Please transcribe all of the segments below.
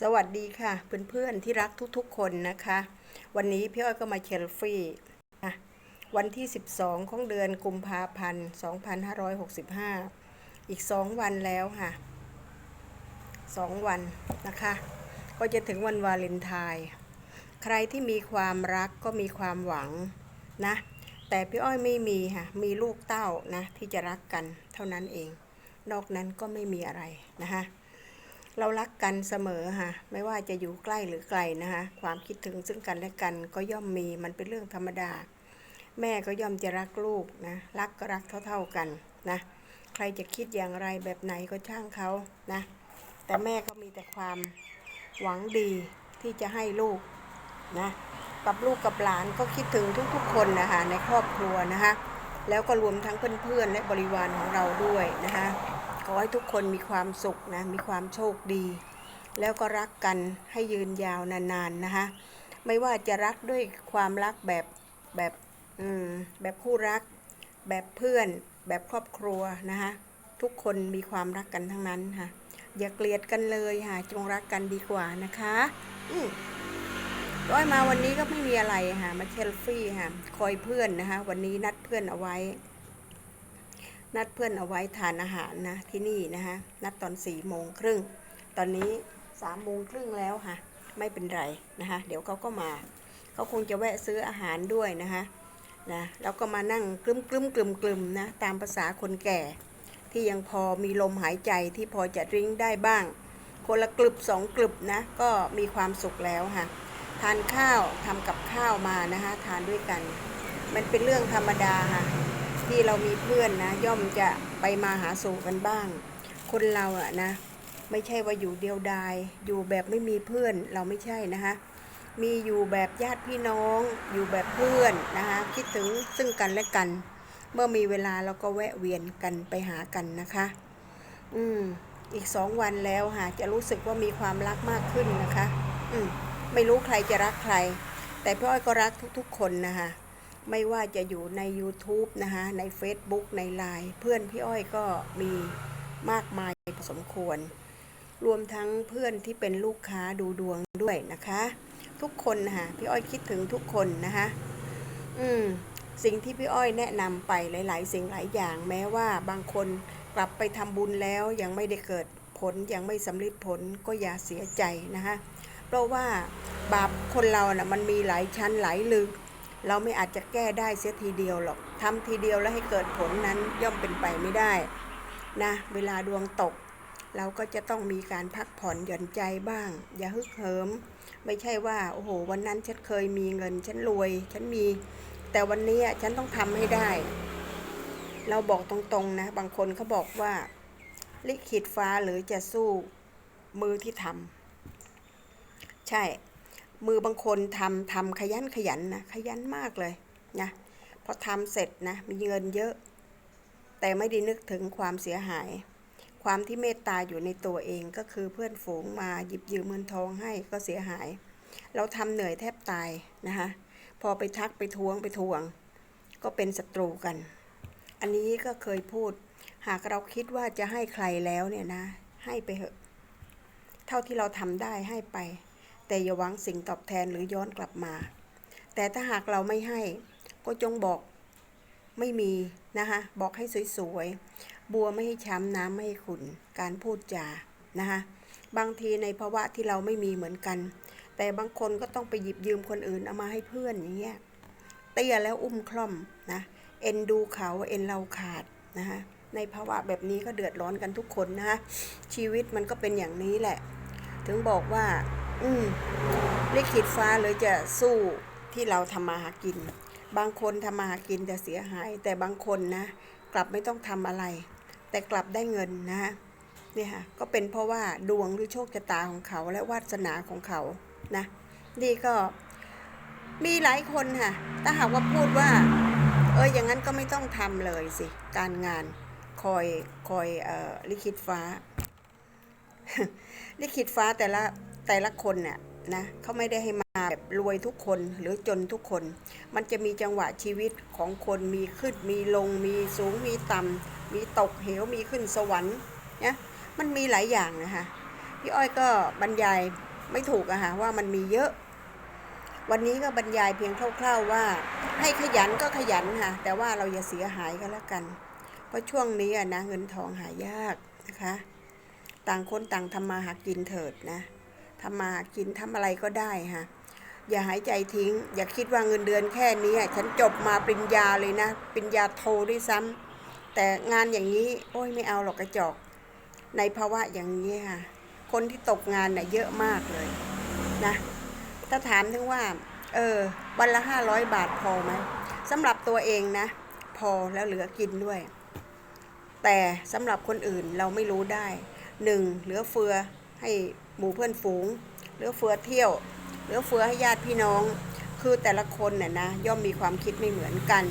สวัสดีค่ะ เพื่อนๆที่รักทุกๆคนนะคะ วันนี้พี่อ้อยก็มาเชลฟี่อะวันที่ 12 ของเดือนกุมภาพันธ์ 2565 อีก 2 วันแล้วค่ะ 2 วันนะคะ ก็จะถึงวันวาเลนไทน์ใครที่มีความรักก็มีความหวังนะ แต่พี่อ้อยไม่มีค่ะ มีลูกเต้านะที่จะรักกันเท่านั้นเอง นอกนั้นก็ไม่มีอะไรนะคะ เรารักกันเสมอค่ะ ไม่ว่าจะอยู่ใกล้หรือไกลนะคะ ความคิดถึงซึ่งกันและกันก็ย่อมมีมันเป็นเรื่องธรรมดา แม่ก็ย่อมจะรักลูกนะ รักก็รักเท่าๆกันนะ ใครจะคิดอย่างไรแบบไหนก็ช่างเขานะ แต่แม่ก็มีแต่ความหวังดีที่จะให้ลูกนะ กับลูกกับหลานก็คิดถึงทุกๆคนนะคะในครอบครัวนะคะ แล้วก็รวมทั้งเพื่อนๆและบริวารของเราด้วยนะคะ ขอให้ทุกคนมีความสุขนะ มีความโชคดี แล้วก็รักกันให้ยืนยาวนานๆนะคะไม่ว่าจะรักด้วยความรักแบบแบบแบบคู่รัก แบบเพื่อน แบบครอบครัวนะคะทุกคนมีความรักกันทั้งนั้นค่ะ อย่าเกลียดกันเลยค่ะ จงรักกันดีกว่านะคะอืร้อยมาวันนี้ก็ไม่มีอะไรค่ะ มาเชลฟี่ค่ะ คอยเพื่อนนะคะ วันนี้นัดเพื่อนเอาไว้ นัดเพื่อนเอาไว้ทานอาหารนะที่นี่นะคะนัดตอนสี่โมงครึ่งตอนนี้สามโมงครึ่งแล้วค่ะ ไม่เป็นไรนะคะเดี๋ยวเขาก็มาเขาคงจะแวะซื้ออาหารด้วยนะคะนะแล้วก็มานั่งกลึมกลึมกลึมกลึมนะตามภาษาคนแก่ ที่ยังพอมีลมหายใจที่พอจะริ้งได้บ้าง คนละกลึบสองกลึบนะก็มีความสุขแล้วค่ะทานข้าวทำกับข้าวมานะคะทานด้วยกัน มันเป็นเรื่องธรรมดาค่ะ ที่เรามีเพื่อนนะ ย่อมจะไปมาหาสู่กันบ้าง คนเราอะนะ ไม่ใช่ว่าอยู่เดียวดาย อยู่แบบไม่มีเพื่อนเราไม่ใช่นะคะ มีอยู่แบบญาติพี่น้อง อยู่แบบเพื่อนนะคะคิดถึงซึ่งกันและกัน เมื่อมีเวลาเราก็แวะเวียนกันไปหากันนะคะ อืมอีกสองวันแล้วค่ะจะรู้สึกว่ามีความรักมากขึ้นนะคะ อืมไม่รู้ใครจะรักใคร แต่พี่อ้อยก็รักทุกๆ คนนะคะ ไม่ว่าจะอยู่ใน YouTube นะคะใน Facebook ใน Line เพื่อนพี่อ้อยก็มีมากมายพอสมควร รวมทั้งเพื่อนที่เป็นลูกค้าดูดวงด้วยนะคะ ทุกคนนะคะพี่อ้อยคิดถึงทุกคนนะคะอืมสิ่งที่พี่อ้อยแนะนำไปหลาย ๆ สิ่งหลายอย่างแม้ว่าบางคนกลับไปทำบุญแล้วยังไม่ได้เกิดผลยังไม่สำลิดผลก็อย่าเสียใจนะคะเพราะว่าบาปคนเรานะ่ะมันมีหลายชั้นหลายลึก เราไม่อาจจะแก้ได้เสียทีเดียวหรอกทำทีเดียวแล้วให้เกิดผลนั้นย่อมเป็นไปไม่ได้นะเวลาดวงตก เราก็จะต้องมีการพักผ่อนหย่อนใจบ้าง อย่าฮึกเหิม ไม่ใช่ว่าโอ้โห วันนั้นฉันเคยมีเงิน ฉันรวย ฉันมี แต่วันนี้ฉันต้องทำให้ได้ เราบอกตรงๆนะ บางคนเขาบอกว่า ลิขิตฟ้าหรือจะสู้มือที่ทำใช่ มือบางคนทำทำขยันขยันนะขยันมากเลยนะพอทำเสร็จนะมีเงินเยอะ แต่ไม่ได้นึกถึงความเสียหาย ความที่เมตตาอยู่ในตัวเองก็คือเพื่อนฝูงมาหยิบยืมเงินทองให้ก็เสียหาย เราทำเหนื่อยแทบตายนะคะพอไปทักไปทวงไปทวง ก็เป็นศัตรูกัน อันนี้ก็เคยพูด หากเราคิดว่าจะให้ใครแล้วเนี่ยนะ ให้ไปเถอะ เท่าที่เราทำได้ให้ไป แต่อย่าหวังสิ่งตอบแทนหรือย้อนกลับมา แต่ถ้าหากเราไม่ให้ก็จงบอกไม่มีนะคะบอกให้สวยๆ บัวไม่ให้ช้ำน้ำไม่ให้ขุนการพูดจานะคะบางทีในภาวะที่เราไม่มีเหมือนกัน แต่บางคนก็ต้องไปหยิบยืมคนอื่นเอามาให้เพื่อนอย่างเงี้ยเตี้ยแล้วอุ้มคล่อมนะเอ็นดูเขาเอ็นเราขาดนะคะในภาวะแบบนี้ก็เดือดร้อนกันทุกคนนะคะชีวิตมันก็เป็นอย่างนี้แหละ ถึงบอกว่า อืมลิขิตฟ้าเลยจะสู้ที่เราทำมาหากิน บางคนทำมาหากินแต่เสียหาย แต่บางคนนะ กลับไม่ต้องทำอะไร แต่กลับได้เงินนะฮะเนี่ยค่ะก็เป็นเพราะว่าดวงหรือโชคชะตาของเขาและวาสนาของเขานะนี่ก็มีหลายคนค่ะ ถ้าหากว่าพูดว่า เอออย่างนั้นก็ไม่ต้องทำเลยสิ การงานคอยคอยเอ่อลิขิตฟ้า ลิขิตฟ้าแต่ละ แต่ละคนเนี่ยนะเขาไม่ได้ให้มาแบบรวยทุกคนหรือจนทุกคน มันจะมีจังหวะชีวิตของคนมีขึ้นมีลง มีสูงมีต่ำมีตกเหวมีขึ้นสวรรค์นะมันมีหลายอย่างนะคะพี่อ้อยก็บรรยายไม่ถูกอะค่ะว่ามันมีเยอะ วันนี้ก็บรรยายเพียงคร่าว ๆว่าให้ขยันก็ขยันค่ะ แต่ว่าเราอย่าเสียหายก็แล้วกัน เพราะช่วงนี้อะนะเงินทองหายากนะคะ ต่างคนต่างทำมาหากินเถิดนะ ทำมาหากินทำอะไรก็ได้ค่ะ อย่าหายใจทิ้ง อย่าคิดว่าเงินเดือนแค่นี้ฉันจบมาปริญญาเลยนะปริญญาโทด้วยซ้ำแต่งานอย่างนี้โอ้ยไม่เอาหรอกกระจอก ในภาวะอย่างนี้ค่ะ คนที่ตกงานน่ะเยอะมากเลยนะถ้าถามถึงว่า เออวันละห้าร้อยบาทพอไหมสำหรับตัวเองนะ พอแล้วเหลือกินด้วย แต่สำหรับคนอื่นเราไม่รู้ได้หนึ่งเหลือเฟือ ให้หมู่เพื่อนฝูงเหลือเฟือเที่ยวเหลือเฟือให้ญาติพี่น้อง คือแต่ละคนน่ะนะย่อมมีความคิดไม่เหมือนกัน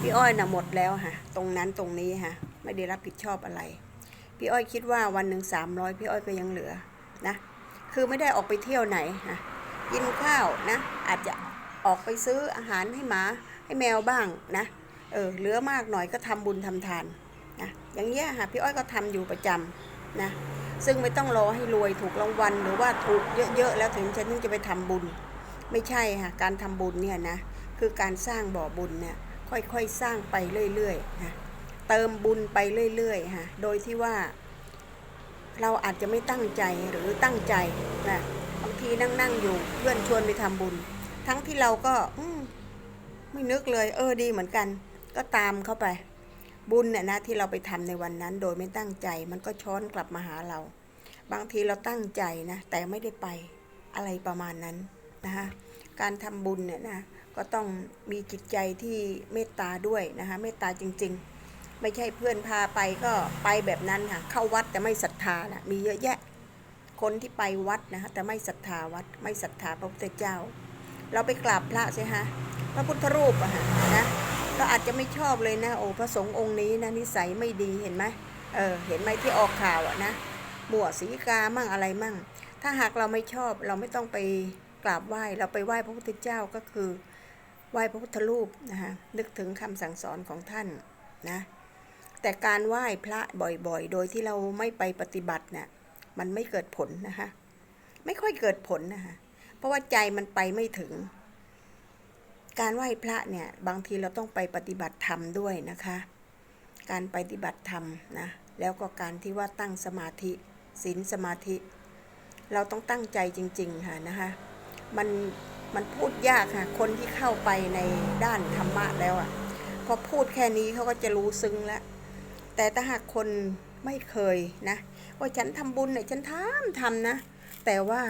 พี่อ้อยน่ะหมดแล้วค่ะตรงนั้นตรงนี้ค่ะไม่ได้รับผิดชอบอะไร พี่อ้อยคิดว่าวันหนึ่งสามร้อยพี่อ้อยก็ยังเหลือนะคือไม่ได้ออกไปเที่ยวไหนนะกินข้าวนะ อาจจะออกไปซื้ออาหารให้หมาให้แมวบ้างนะเออเหลือมากหน่อยก็ทำบุญทำทานนะอย่างเงี้ยค่ะพี่อ้อยก็ทำอยู่ประจำนะ ซึ่งไม่ต้องรอให้รวยถูกรางวัลหรือว่าถูกเยอะๆแล้วถึงฉันถึงจะไปทำบุญ ไม่ใช่ค่ะการทำบุญเนี่ยนะคือการสร้างบ่อบุญเนี่ยค่อยๆสร้างไปเรื่อยๆนะเติมบุญไปเรื่อยๆค่ะโดยที่ว่า เราอาจจะไม่ตั้งใจหรือตั้งใจนะบางทีนั่งนั่งๆอยู่เพื่อนชวนไปทำบุญ ทั้งที่เราก็อืไม่นึกเลย เออดีเหมือนกัน ก็ตามเข้าไป บุญเนี่ยนะที่เราไปทำในวันนั้นโดยไม่ตั้งใจ มันก็ช้อนกลับมาหาเรา บางทีเราตั้งใจนะแต่ไม่ได้ไปอะไรประมาณนั้นนะคะการทำบุญเนี่ยนะก็ต้องมีจิตใจที่เมตตาด้วยนะคะเมตตาจริง ๆ ไม่ใช่เพื่อนพาไปก็ไปแบบนั้นค่ะเข้าวัดแต่ไม่ศรัทธานะมีเยอะแยะคนที่ไปวัดนะคะแต่ไม่ศรัทธาวัดไม่ศรัทธาพระพุทธเจ้า เราไปกราบพระใช่ฮะพระพุทธรูปอะฮะนะ เราอาจจะไม่ชอบเลยนะ โอ้พระสงฆ์องค์นี้นะนิสัยไม่ดีเห็นไหมเออเห็นไหมที่ออกข่าวอะนะมั่วสีกามั่งอะไรมั่ง ถ้าหากเราไม่ชอบเราไม่ต้องไปกราบไหว้เราไปไหว้พระพุทธเจ้าก็คือ ไหว้พระพุทธรูปนะคะนึกถึงคำสั่งสอนของท่านนะแต่การไหว้พระบ่อยๆ โดยที่เราไม่ไปปฏิบัติเนี่ยมันไม่เกิดผลนะคะไม่ค่อยเกิดผลนะคะเพราะว่าใจมันไปไม่ถึง การไหว้พระเนี่ยบางทีเราต้องไปปฏิบัติธรรมด้วยนะคะ การปฏิบัติธรรมนะแล้วก็การที่ว่าตั้งสมาธิศีลสมาธิ เราต้องตั้งใจจริง ๆ ค่ะนะคะมันมันพูดยากค่ะ คนที่เข้าไปในด้านธรรมะแล้วอะ่ะพอพูดแค่นี้เขาก็จะรู้ซึ้งแล้ว แต่ถ้าหากคนไม่เคยนะว่าฉันทำบุญเนี่ยฉันทำทำนะ แต่ว่า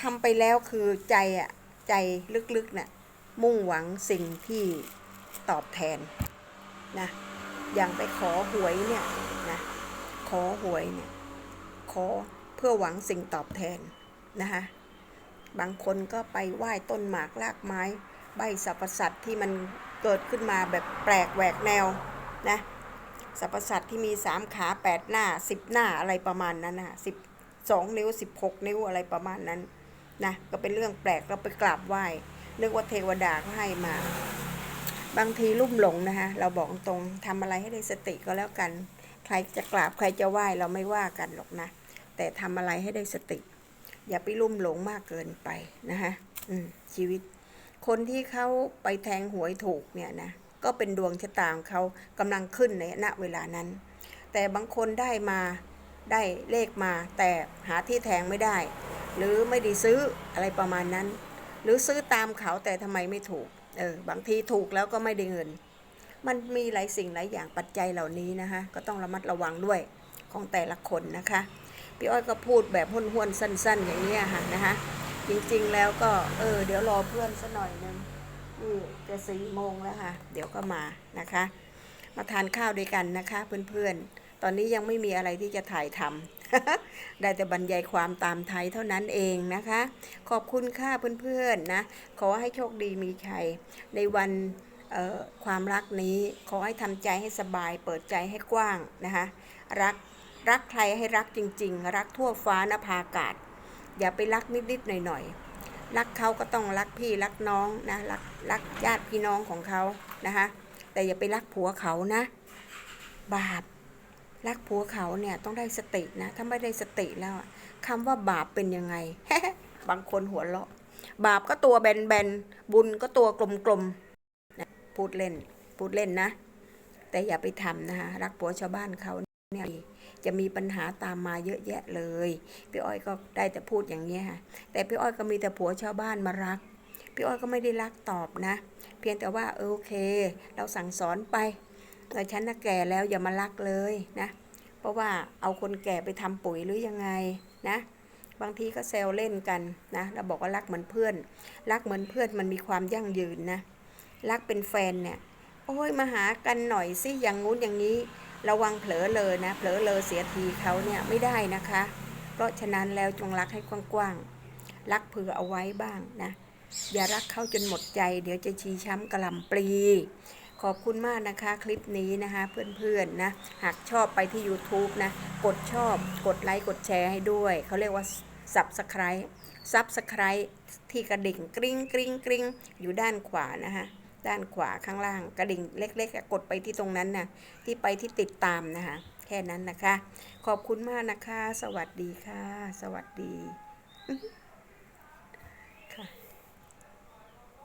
ทำไปแล้วคือใจอะ่ะใจลึกๆน่ะ มุ่งหวังสิ่งที่ตอบแทนนะอย่างไปขอหวยเนี่ยนะขอหวยเนี่ยขอเพื่อหวังสิ่งตอบแทนนะคะบางคนก็ไปไหว้ต้นหมากรากไม้ ใบสรรพสัตว์ที่มันเกิดขึ้นมาแบบแปลกแหวกแนวนะสรรพสัตว์ที่มีสามขาแปดหน้าสิบหน้าอะไรประมาณนั้นนะสิบสองนิ้วสิบหกนิ้วอะไรประมาณนั้นนะก็เป็นเรื่องแปลกเราไปกราบไหว้ นึกว่าเทวดาเขาให้มา บางทีลุ่มหลงนะคะเราบอกตรงทำอะไรให้ได้สติก็แล้วกัน ใครจะกราบใครจะไหว้เราไม่ว่ากันหรอกนะ แต่ทำอะไรให้ได้สติ อย่าไปลุ่มหลงมากเกินไปนะคะอืมชีวิต คนที่เขาไปแทงหวยถูกเนี่ยนะก็เป็นดวงชะตาของเขากำลังขึ้นในณเวลานั้น แต่บางคนได้มาได้เลขมาแต่หาที่แทงไม่ได้ หรือไม่ได้ซื้ออะไรประมาณนั้น รือซื้อตามเขาแต่ทำไมไม่ถูก เออ บางทีถูกแล้วก็ไม่ได้เงิน มันมีหลายสิ่งหลายอย่างปัจจัยเหล่านี้นะคะ ก็ต้องระมัดระวังด้วยของแต่ละคนนะคะ พี่อ้อยก็พูดแบบห้วนๆสั้น ๆ อย่างนี้ค่ะนะคะจริงๆแล้วก็เออเดี๋ยวรอเพื่อนสักหน่อยนึงนี่จะสี่โมงแล้วค่ะ เดี๋ยวก็มานะคะ มาทานข้าวด้วยกันนะคะ เพื่อนๆ ตอนนี้ยังไม่มีอะไรที่จะถ่ายทำ ได้แต่บรรยายความตามไทยเท่านั้นเองนะคะ ขอบคุณค่ะเพื่อนๆนะ ขอให้โชคดีมีชัยในวันความรักนี้ขอให้ทำใจให้สบาย เปิดใจให้กว้างนะคะ รักรักใครให้รักจริง ๆ รักทั่วฟ้านภาอากาศ อย่าไปรักนิดๆหน่อยๆ รักเขาก็ต้องรักพี่รักน้องนะรักรักญาติพี่น้องของเขานะคะแต่อย่าไปรักผัวเขานะ บาป รักผัวเขาเนี่ยต้องได้สตินะ ถ้าไม่ได้สติแล้วคำว่าบาปเป็นยังไง บางคนหัวเราะ บาปก็ตัวแบนๆ บุญก็ตัวกลมๆนะพูดเล่น พูดเล่นนะ แต่อย่าไปทำนะคะรักผัวชาวบ้านเขาเนี่ยจะมีปัญหาตามมาเยอะแยะเลย พี่อ้อยก็ได้แต่พูดอย่างนี้ค่ะ แต่พี่อ้อยก็มีแต่ผัวชาวบ้านมารัก พี่อ้อยก็ไม่ได้รักตอบนะ เพียงแต่ว่าเออโอเค เราสั่งสอนไป แต่ฉันน่ะแก่แล้วอย่ามารักเลยนะ เพราะว่าเอาคนแก่ไปทำปุ๋ยหรือยังไงนะ บางทีก็แซวเล่นกันนะเราบอกว่ารักเหมือนเพื่อน รักเหมือนเพื่อนมันมีความยั่งยืนนะ รักเป็นแฟนเนี่ยโอ้ยมาหากันหน่อยสิอย่างงู้นอย่างนี้ ระวังเผลอเลยนะเผลอเลยเสียทีเขาเนี่ยไม่ได้นะคะ เพราะฉะนั้นแล้วจงรักให้กว้างๆรักเผื่อเอาไว้บ้างนะ อย่ารักเขาจนหมดใจ เดี๋ยวจะชีช้ำกระลำปลี ขอบคุณมากนะคะคลิปนี้นะคะเพื่อนๆนะหากชอบไปที่ YouTube นะ กดชอบกดไลค์กดแชร์ให้ด้วย เขาเรียกว่า Subscribe Subscribe ที่กระดิ่งกริ๊งกริ๊งกริ๊งอยู่ด้านขวานะคะด้านขวาข้างล่างกระดิ่งเล็กๆกดไปที่ตรงนั้นนะที่ไปที่ติดตามนะคะแค่นั้นนะคะ ขอบคุณมากนะคะ สวัสดีค่ะ สวัสดี